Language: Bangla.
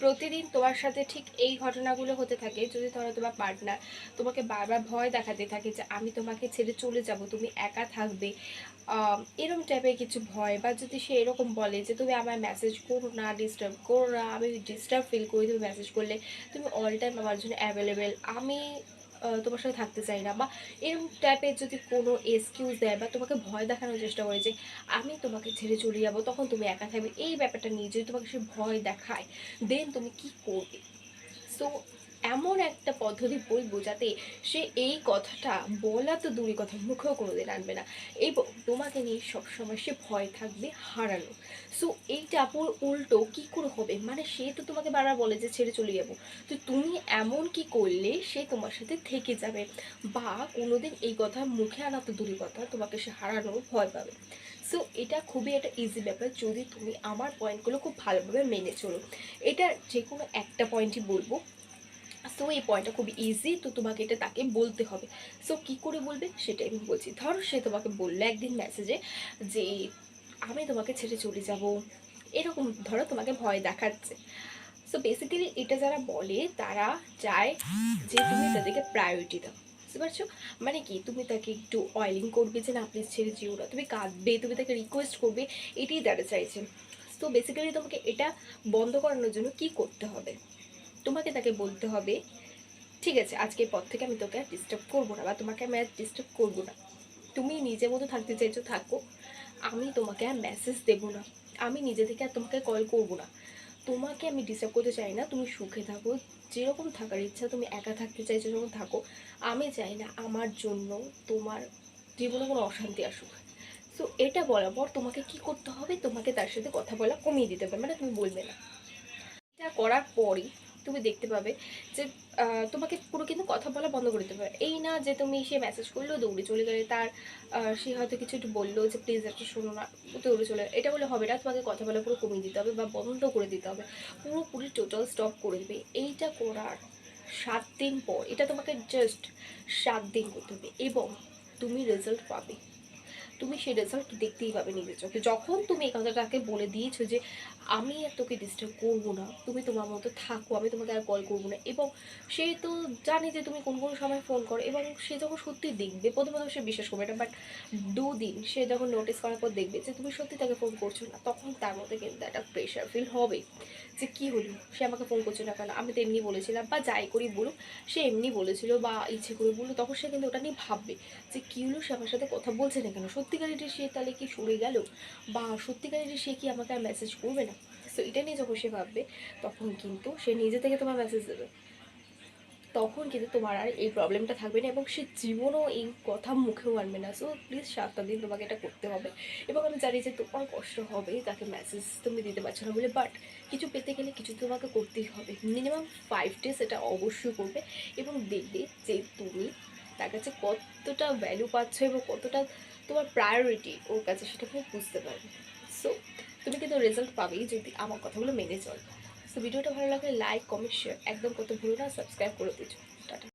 প্রতিদিন তোমার সাথে ঠিক এই ঘটনাগুলো হতে থাকে। যদি ধরো তোমার পার্টনার তোমাকে বারবার ভয় দেখাতে থাকে যে, আমি তোমাকে ছেড়ে চলে যাব, তুমি একা থাকবে। এরকম টাইপের কিছু ভয় বা যদি সে এরকম বলে যে, তুমি আমার মেসেজ করো না ডিস্টার্ব করো না, আমি ডিস্টার্ব ফিল করি, তুমি মেসেজ করলে তুমি অল টাইম আমার জন্য অ্যাভেলেবেল আমি তোমার সাথে থাকতে চাই না, বা এরকম টাইপের যদি কোনো এক্সকিউজ দেয় বা তোমাকে ভয় দেখানোর চেষ্টা করে যে আমি তোমাকে ছেড়ে চলে যাব, তখন তুমি একা থাকবে। এই ব্যাপারটা নিয়ে যদি তোমাকে সে ভয় দেখায় দেন তুমি কি করবে? সো এমন একটা পদ্ধতি বলব যাতে সে এই কথাটা বলা তো দূরের কথা, মুখেও কোনোদিন আনবে না। এবং তোমাকে নিয়ে সবসময় সে ভয় থাকবে, হারানো। সো এইটা পুরো উল্টো কি করে হবে? মানে সে তো তোমাকে বারবার বলে যে ছেড়ে চলে যাব। তো তুমি এমন কি করলে সে তোমার সাথে থেকে যাবে? বা কোনোদিন এই কথা মুখে আনা তো দূরের কথা, তোমাকে সে হারানো ভয় পাবে। সো এটা খুবই একটা ইজি ব্যাপার, যদি তুমি আমার পয়েন্টগুলো খুব ভালোভাবে মেনে চলো। এটা যে কোনো একটা পয়েন্টই বলব। সো এই পয়েন্টটা খুব ইজি তো তোমাকে এটা তাকে বলতে হবে। সো কি করে বলবে? সেটাই আমি বলছি। ধরো সে তোমাকে বলল একদিন মেসেজে যে, আমি তোমাকে ছেড়ে চলে যাব। এরকম ধরো তোমাকে ভয় দেখাচ্ছে। সো বেসিক্যালি এটা যারা বলে, তারা চায় যে তুমি তাদেরকে প্রায়োরিটি দাও। বুঝতে পারছ? মানে কি? তুমি তাকে একটু অয়েলিং করবে যে, না প্লিজ ছেড়ে যেও না। তুমি কাঁদবে, তুমি তাকে রিকোয়েস্ট করবে, এটাই তারা চাইছে। তো বেসিক্যালি তোমাকে এটা বন্ধ করানোর জন্য কি করতে হবে? তোমাকে তাকে বলতে হবে, ঠিক আছে, আজকের পর থেকে আমি তোকে আর ডিস্টার্ব করব না বা তোমাকে আমি আর ডিস্টার্ব করব না। তুমি নিজের মতো থাকতে চাইছো, থাকো। আমি তোমাকে আর মেসেজ দেবো না। আমি নিজে থেকে আর তোমাকে কল করব না। তোমাকে আমি ডিস্টার্ব করতে চাই না। তুমি সুখে থাকো। যেরকম থাকার ইচ্ছা তুমি একা থাকতে চাইছো যখন থাকো। আমি চাই না আমার জন্য তোমার জীবনে কোনো অশান্তি আসুক। সো এটা বলার পর তোমাকে কি করতে হবে? তোমাকে তার সাথে কথা বলা কমিয়ে দিতে হবে। মানে তুমি বলবে না। এটা করার পরই তুমি দেখতে পাবে যে তোমাকে পুরো কিন্তু কথা বলা বন্ধ করে দিতে হবে এই না যে তুমি সে মেসেজ করল, দৌড়ে চলে গেলে তার সে হয়তো কিছু একটু বলল যে প্লিজ একটা শোনো না। দৌড়ে চলে। এটা বলে হবে না, তোমাকে কথা বলা পুরো কমিয়ে দিতে হবে বা বন্ধ করে দিতে হবে। পুরোপুরি টোটাল স্টপ করে দেবে। এইটা করার সাত দিন পর, এটা তোমাকে জাস্ট সাত দিন করতে হবে এবং তুমি রেজাল্ট পাবে। তুমি সেই রেজাল্ট দেখতেই পাবে নিজের চোখে। যখন তুমি এই কথাটাকে বলে দিয়েছ যে, আমি আর তোকে ডিস্টার্ব করব না, তুমি তোমার মতো থাকো, আমি তোমাকে আর কল করব না। এবং সে তো জানে যে তুমি কোন কোন সময় ফোন করো এবং সে যখন সত্যি দেখবে প্রথমে তো সে বিশ্বাস করবে না বাট দুদিন সে যখন নোটিস করার পর দেখবে যে, তুমি সত্যি তাকে ফোন করছ না, তখন তার মধ্যে কিন্তু একটা প্রেশার ফিল হবে যে, কী হলো? সে আমাকে ফোন করছে না কেন? আমি তো এমনি বলেছিলাম, বা যাই করি বলুক, সে এমনি বলেছিল বা ইচ্ছে করে বলল তখন সে কিন্তু ওটা নিয়ে ভাববে যে, কী হলো? সে আমার সাথে কথা বলছে না কেন? সত্যিকারেরই সে তাহলে কি সরে গেল? বা সত্যিকারেরই সে কি আমাকে আর মেসেজ করবে না? সো এটা নিয়ে যখন সে ভাববে, তখন কিন্তু সে নিজে থেকে তোমার মেসেজ দেবে। তখন কিন্তু তোমার আর এই প্রবলেমটা থাকবে না এবং সে জীবনও এই কথা মুখেও আনবে না। সো প্লিজ সাতটা দিন তোমাকে এটা করতে হবে। এবং আমি জানি যে তোমার কষ্ট হবে, তাকে মেসেজ তুমি দিতে পারছ না বলে বাট কিছু পেতে গেলে কিছু তোমাকে করতেই হবে। মিনিমাম ফাইভ ডেজ এটা অবশ্যই করবে। এবং দেখবে যে তুমি তার কাছে কতটা ভ্যালু পাচ্ছ এবং কতটা তোমার প্রায়োরিটি ওর কাছে সেটা তুমি বুঝতে পারবে। সো তুমি কিন্তু রেজাল্ট পাবেই যদি আমার কথাগুলো মেনে চলো। সো ভিডিওটা ভালো লাগলে লাইক কমেন্ট শেয়ার একদম কত ভুলো না সাবস্ক্রাইব করে দিচ্ছ টাটা।